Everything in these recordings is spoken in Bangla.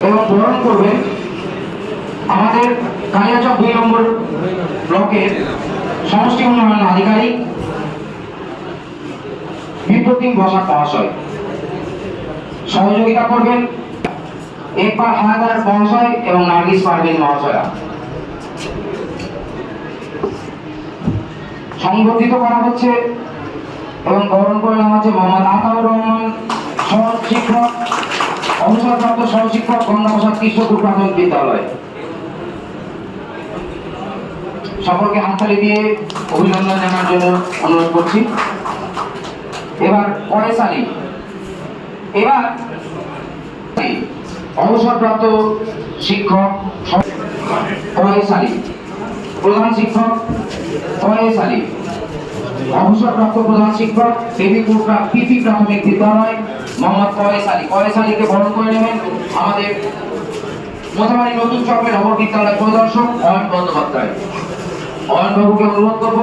এবং বরণ করবেন আমাদের কালিয়াচক দুই নম্বর ব্লকের সমষ্টি উন্নয়ন আধিকারিক বিপ্রতিম মহাশয়। সহযোগিতা করবেন একবার মহাশয় এবং নার্গিস পারভিন মহাশয়া সংবর্ধিত করা হচ্ছে এবং বরণ করে নেওয়া হচ্ছে মোহাম্মদ আতাউর রহমান সহ শিক্ষক অবসরপ্রাপ্ত সহশিক্ষক গঙ্গাপ্রসাদ কৃষ্ণপুর প্রাথমিক বিদ্যালয়। সকলকে হাততালি দিয়ে অভিনন্দন জানার জন্য অনুরোধ করছি। এবার পরেশ আলী এবার অবসরপ্রাপ্ত শিক্ষক পরেশ আলী প্রধান শিক্ষক পরেশ আলী অবসরপ্রাপ্ত প্রধান শিক্ষক দেবীপুর প্রা- পিপি প্রাথমিক বিদ্যালয় মোহাম্মদ কয়েস আলী কয়েস আলীকে বরণ করে নেবেন আমাদের মোথাবাড়ি নতুন চকের অপর বিদ্যালয় পরিদর্শক অয়ন বন্দ্যোপাধ্যায় অয়ন বাবুকে অনুরোধ করব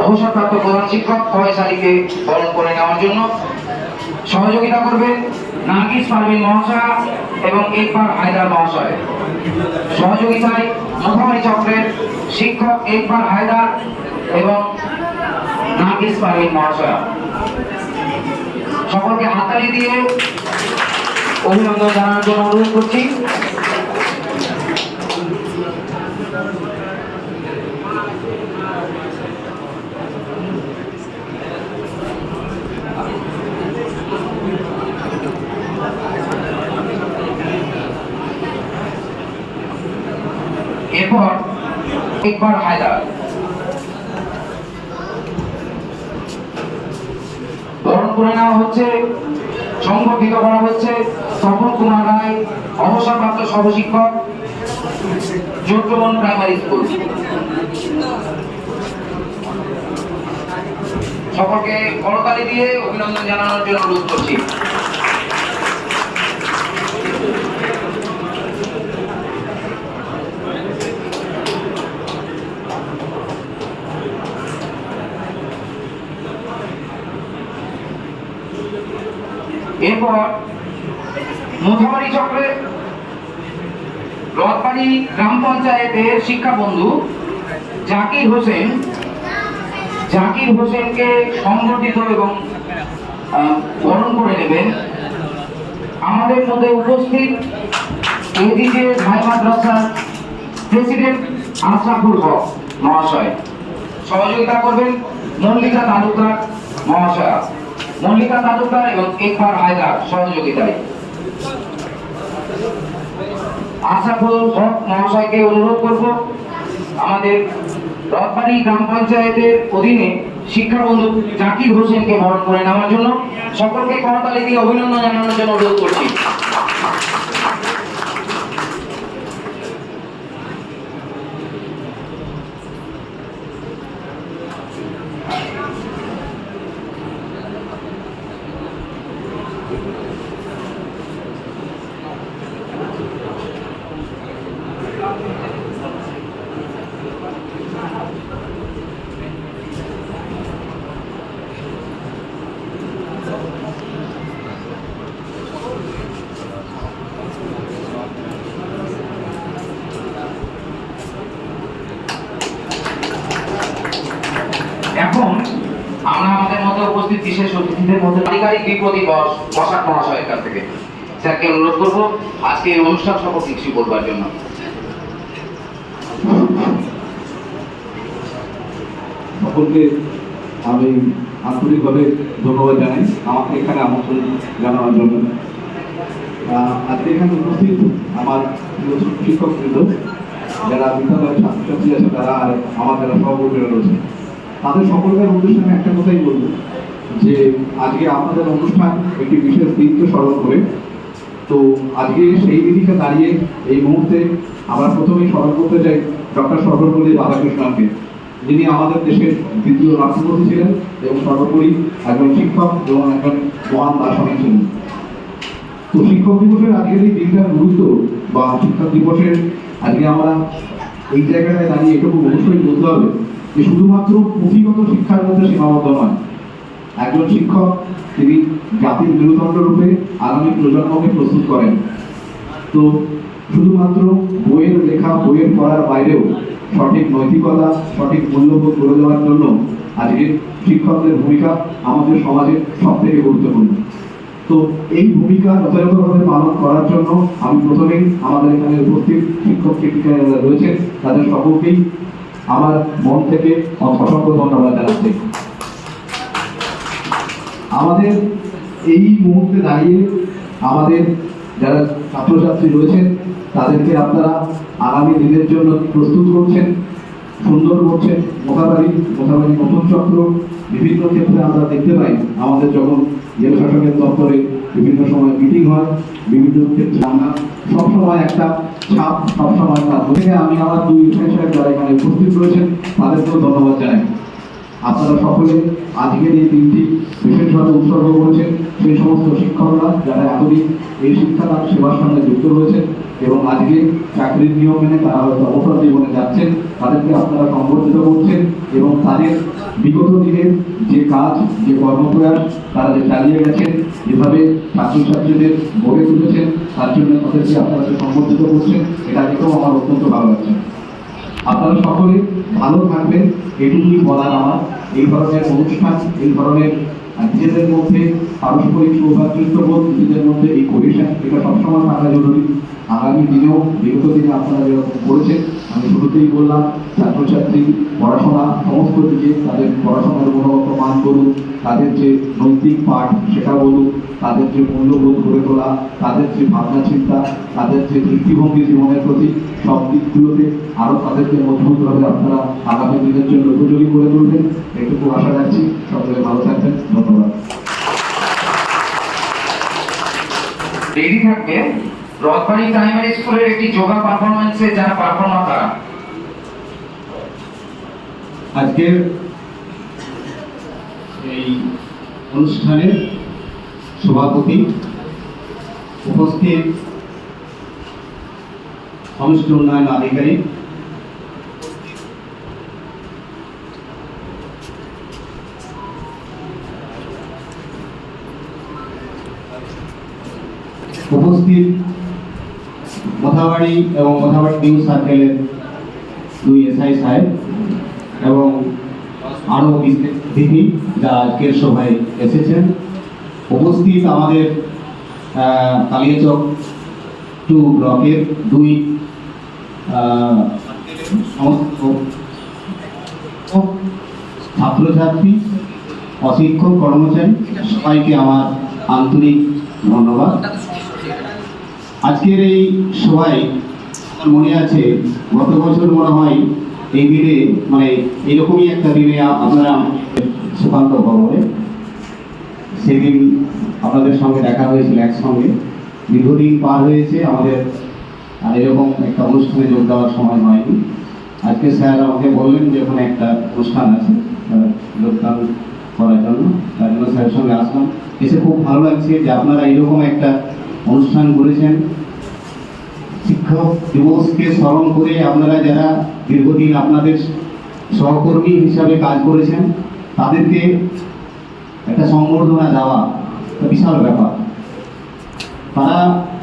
অবসরপ্রাপ্ত প্রধান শিক্ষক কয়েস আলীকে বরণ করে নেওয়ার জন্য সহযোগিতা করবেন নার্গিস পারভিন মহাশয়া এবং একবার হায়দার মহাশয় সহযোগিতায় মোথাবাড়ি চক্রের শিক্ষক একবার হায়দার এবং নার্গিস পারভিন মহাশয়া। সকলকে হাততালি দিয়ে অভিনন্দন জানানোর জন্য অনুরোধ করছি। এরপর একবার হায়দার বরণ করে নেওয়া হচ্ছে সংগঠিত করা হচ্ছে। তপন কুমার রায়, অবসরপ্রাপ্ত সহশিক্ষক চট্টগ্রাম প্রাইমারি স্কুল। সকলকে করতালি দিয়ে অভিনন্দন জানানোর জন্য অনুরোধ করছি এরপর মোথাবাড়ি চক্রের রথবাড়ি গ্রাম পঞ্চায়েতের শিক্ষা বন্ধু জাকির হোসেন। জাকির হোসেনকে সংগঠিত এবং বরণ করে নেবেন। আমাদের মধ্যে উপস্থিত এদিকে ভাই মাদ্রাসার প্রেসিডেন্ট আশরাফুল হক মহাশয়। সহযোগিতা করবেন মল্লিকা তালুকদার মহাশয়া। মল্লিকা তালুকদার এবং একবার হায়দার সহযোগিতায়। আশরাফুল হক মহাশয়কে অনুরোধ করব, আমাদের রথবাড়ি গ্রাম পঞ্চায়েতের অধীনে শিক্ষাবন্ধু জাকির হোসেনকে বরণ করে নেওয়ার জন্য সকলকে করতালি দিয়ে অভিনন্দন জানানোর জন্য অনুরোধ করছি। এখন আমরা আমাদের মধ্যে উপস্থিত অতিথিদের মধ্যে আধিকারিক বিপদী বস বসাক মহাশয়ের কাছ থেকে। স্যারকে অনুরোধ করব, আজকে এই অনুষ্ঠান সম্পর্কে কিছু বলবার জন্য। সকলকে আমি আন্তরিকভাবে ধন্যবাদ জানাই, আমাকে এখানে আমন্ত্রণ জানানোর জন্য। আজকে এখানে উপস্থিত আমার প্রিয় শিক্ষকবৃন্দ, যারা বিদ্যালয়ের ছাত্রছাত্রী আছে, তারা আর আমার যারা সহকর্মীরা রয়েছে তাদের সকলের উদ্দেশ্যে আমি একটা কথাই বলব। যে আজকে আপনাদের অনুষ্ঠান একটি বিশেষ দিনকে স্মরণ করে। তো আজকে সেই দিদিকে দাঁড়িয়ে এই মুহূর্তে আমরা প্রথমেই স্মরণ করতে চাই ডক্টর সর্বপল্লী রাধাকৃষ্ণনকে, যিনি আমাদের দেশের দ্বিতীয় রাষ্ট্রপতি ছিলেন এবং সর্বোপরি একজন শিক্ষক এবং একজন মহান দার্শনিক ছিলেন। তো শিক্ষক দিবসের আজকের এই দিনটার গুরুত্ব বা শিক্ষক দিবসের আজকে আমরা এই জায়গাটায় দাঁড়িয়ে এটুকু অবশ্যই বলতে হবে যে শুধুমাত্র পুঁথিগত শিক্ষার মধ্যে সীমাবদ্ধ নয় একজন শিক্ষক, তিনি জাতির মেরুদণ্ড রূপে আগামী প্রজন্মকে প্রস্তুত করেন। তো শুধুমাত্র বইয়ের লেখা, বইয়ের পড়ার বাইরেও সঠিক নৈতিকতা, সঠিক মূল্যবোধ গড়ে দেওয়ার জন্য আজকে শিক্ষকদের ভূমিকা আমাদের সমাজে সব থেকে গুরুত্বপূর্ণ। তো এই ভূমিকা যথাযথভাবে পালন করার জন্য আমি প্রথমেই আমাদের এখানে উপস্থিত শিক্ষক শিক্ষিকারা রয়েছেন, তাদের সকলকেই আমার মন থেকে অসংখ্য ধন্যবাদ জানাচ্ছি। আমাদের এই মুহূর্তে দাঁড়িয়ে আমাদের যারা ছাত্রছাত্রী রয়েছেন, তাদেরকে আপনারা আগামী দিনের জন্য প্রস্তুত করছেন, সুন্দর করছেন। মোথাবাড়ি মোথাবাড়ি নতুন চক্র বিভিন্ন ক্ষেত্রে আমরা দেখতে পাই। আমাদের যখন জেলা শাসকের দপ্তরে বিভিন্ন সময় মিটিং হয়, বিভিন্ন ক্ষেত্রে আমরা সবসময় একটা ছাপ, সবসময় তার আমি আমার দুই সাহেব যারা এখানে উপস্থিত রয়েছেন, তাদেরকেও ধন্যবাদ জানাই। আপনারা সকলে আজকের এই দিনটি বিশেষভাবে উৎসর্গ করেছেন। সেই সমস্ত শিক্ষকরা যারা এতদিন এই শিক্ষাদান সেবার সঙ্গে যুক্ত রয়েছেন এবং আজকে চাকরির নিয়ম মেনে তারা হয়তো অবসর জীবনে যাচ্ছেন, তাদেরকে আপনারা সংবর্ধিত করছেন এবং তাদের বিগত দিনের যে কাজ, যে কর্মপ্রয়াস তারা যে চালিয়ে গেছেন, যেভাবে ছাত্রছাত্রীদের গড়ে তুলেছেন, তার জন্য তাদেরকে আপনারা সংবর্ধিত করছেন, এটা দেখেও আমার অত্যন্ত ভালো লাগছে। আপনারা সকলে ভালো থাকবেন। এটুকুই বলার আমার। এই ধরনের অনুষ্ঠান, এই ধরনের নিজেদের মধ্যে পারস্পরিক সৌভাতৃত্ববোধ নিজেদের মধ্যে এই কোহেশন এটা সবসময় থাকা জরুরি। আগামী দিনেও বিগত দিনে আপনারা যেরকম করেছেন, আমি শুরুতেই বললাম, ছাত্রছাত্রী পড়াশোনা সমস্ত দিকে তাদের পড়াশোনার গুণগত মান বলুন, তাদের যে নৈতিক পাঠ সেটা বলুন তাদের যে মূল্যবোধ গড়ে তোলা তাদের যে ভাবনা চিন্তা তাদের যে দৃষ্টিভঙ্গি জীবনের প্রতি সব দিকগুলোতে আরও তাদেরকে মজবুতভাবে আপনারা আগামী দিনের জন্য উপযোগী করে তুলবেন। এটুকু আশা রাখছি। সকলে ভালো থাকবেন। ধন্যবাদ। রেডি থাকবে। রথবাড়ি প্রাইমারি স্কুলের একটি যোগা পারফরমেন্সে যারা পারফর্মার তারা। আজকের এই অনুষ্ঠানের সভাপতি উপস্থিত সমষ্টি উন্নয়ন আধিকারিক। উপস্থিত মথাবাড়ি এবং মথাবাড়ি নিউজ সার্কেলের দুই এসআই সাহেব এবং আরও অতিথি যারা আজকের সভায় এসেছেন। উপস্থিত আমাদের কালিয়াচক টু ব্লকের দুই ছাত্রছাত্রী, অশিক্ষক, কর্মচারী, সবাইকে আমার আন্তরিক ধন্যবাদ। আজকের এই সবাই আমার মনে আছে, গত বছর মনে হয় এই দিনে মানে এরকমই একটা দিনে আপনারা সুকান্ত ভবনে সেদিন আপনাদের সঙ্গে দেখা হয়েছিল একসঙ্গে। দীর্ঘদিন পার হয়েছে, আমাদের আর এরকম একটা অনুষ্ঠানে যোগ দেওয়ার সময় হয়নি। আজকে স্যার আমাকে বললেন যে ওখানে একটা অনুষ্ঠান আছে যোগদান করার জন্য। তার জন্য স্যারের সঙ্গে আসলাম। এসে খুব ভালো লাগছে যে আপনারা এরকম একটা অনুষ্ঠান করেছেন। শিক্ষক দিবসকে স্মরণ করে আপনারা যারা দীর্ঘদিন আপনাদের সহকর্মী হিসাবে কাজ করেছেন, তাদেরকে একটা সংবর্ধনা দেওয়া বিশাল ব্যাপার। তারা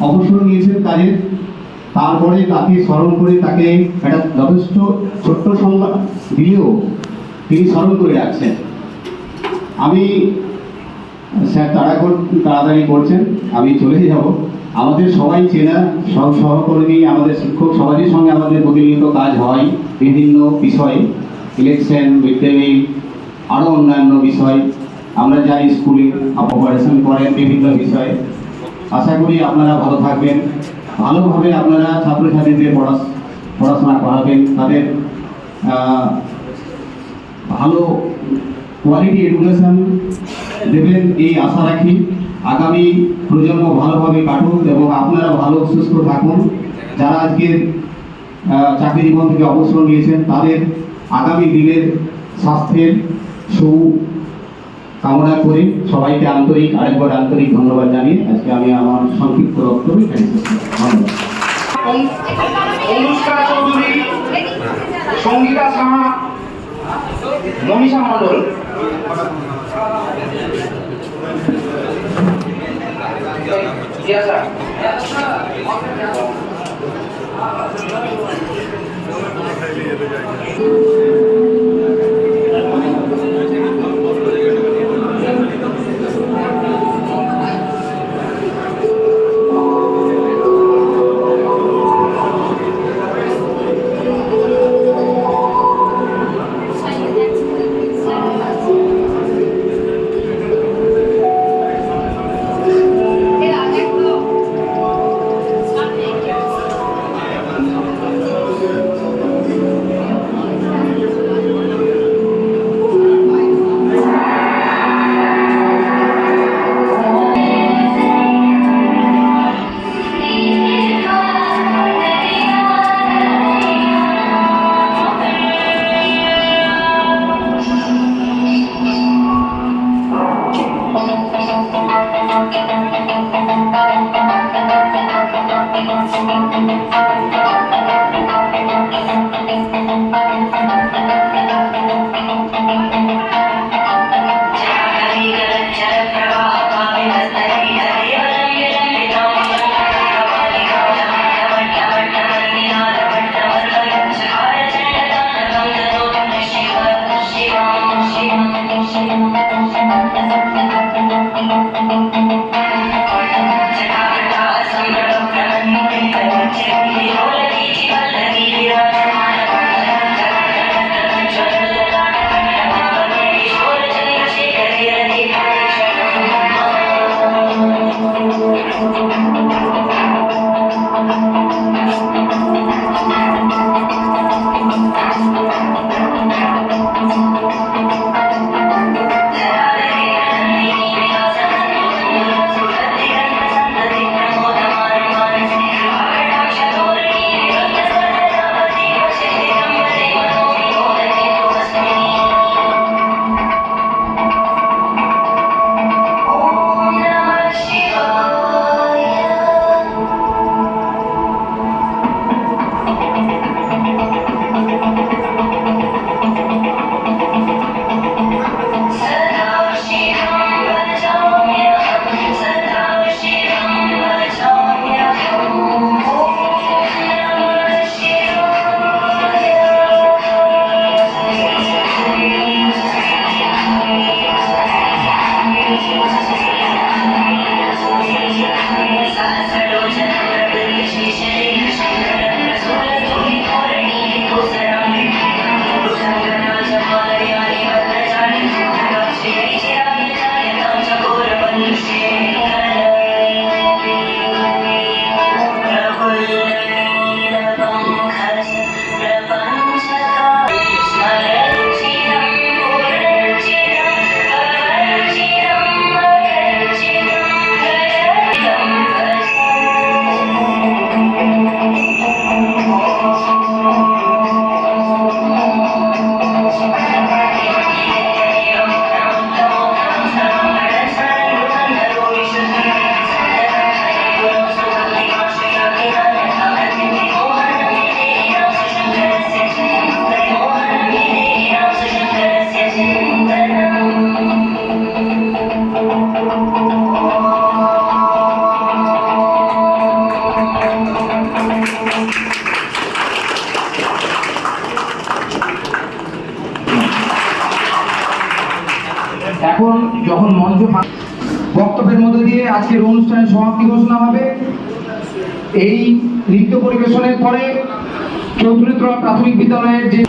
অবসর নিয়েছেন কাজের তারপরে তাকে স্মরণ করে তাকে একটা যথেষ্ট ছোট্ট সংবাদ দিলেও তিনি স্মরণ করে রাখছেন। আমি স্যার তারা তাড়াতাড়ি করছেন, আমি চলে যাব। আমাদের সবাই চেনা সব সহকর্মী, আমাদের শিক্ষক সবারই সঙ্গে আমাদের প্রতিনিয়ত কাজ হয় বিভিন্ন বিষয়ে ইলেকশন মিল আরও অন্যান্য বিষয়। আমরা যাই স্কুলে অপারেশন করেন বিভিন্ন বিষয়ে। আশা করি আপনারা ভালো থাকবেন। ভালোভাবে আপনারা ছাত্রছাত্রীদের পড়া পড়াশোনা করাবেন। তাদের ভালো কোয়ালিটি এডুকেশন দেবেন এই আশা রাখি। আগামী প্রজন্ম ভালোভাবে কাটুক এবং আপনারা ভালো, সুস্থ থাকুন। যারা আজকে চাকরি জীবন থেকে অবসর নিয়েছেন, তাদের আগামী দিনের স্বাস্থ্যের সু কামনা করি সবাইকে আন্তরিক, আরেকবার আন্তরিক ধন্যবাদ জানিয়ে আজকে আমি আমার সংক্ষিপ্ত বক্তব্য বক্তব্যের মধ্যে দিয়ে আজকের অনুষ্ঠানের সমাপ্তি ঘোষণা হবে। এই নৃত্য পরিবেশনের পরে চৌধুরীতলা প্রাথমিক বিদ্যালয়ের যে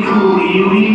cool, you